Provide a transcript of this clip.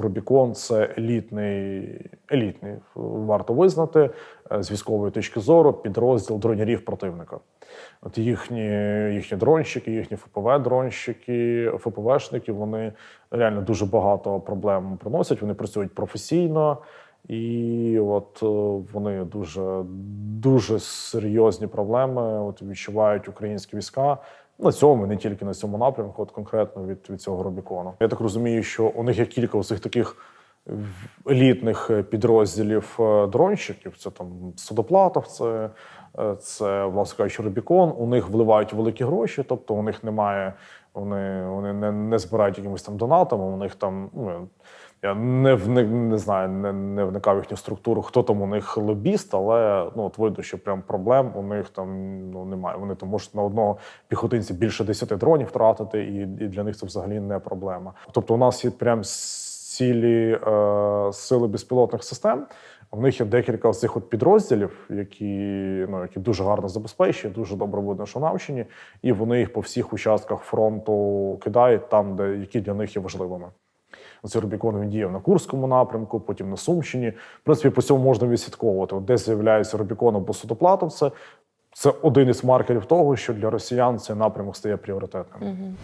Рубікон це елітний, елітний, варто визнати е, з військової точки зору підрозділ дронярів противника. От їхні, їхні дронщики, їхні ФПВ-дронщики, ФПВшники, вони реально дуже багато проблем приносять. Вони працюють професійно, і от е, вони дуже, дуже серйозні проблеми от відчувають українські війська. На цьому не тільки на цьому напрямку, от конкретно від, від цього Рубікону. Я так розумію, що у них є кілька усіх таких елітних е, підрозділів е, дронщиків. Це там Судоплатов, це, е, це власне кажучи, Рубікон. У них вливають великі гроші, тобто у них немає, вони, вони не, не збирають якимось там донатами. У них там ну. Я не вник, не знаю, не, не вникав в їхню структуру, хто там у них лобіст, але ну от видно, що прям проблем у них там ну немає. Вони там можуть на одного піхотинця більше 10 дронів втратити, і, і для них це взагалі не проблема. Тобто, у нас є прям цілі е, сили безпілотних систем. У них є декілька цих от підрозділів, які ну які дуже гарно забезпечені, дуже добре видно, що навчені, і вони їх по всіх участках фронту кидають там, де які для них є важливими. Цей Рубікон він діяв на Курському напрямку, потім на Сумщині. В принципі, по цьому можна відслідковувати. От Де з'являється Рубікон або Судоплатовце. Це один із маркерів того, що для росіян цей напрямок стає пріоритетним.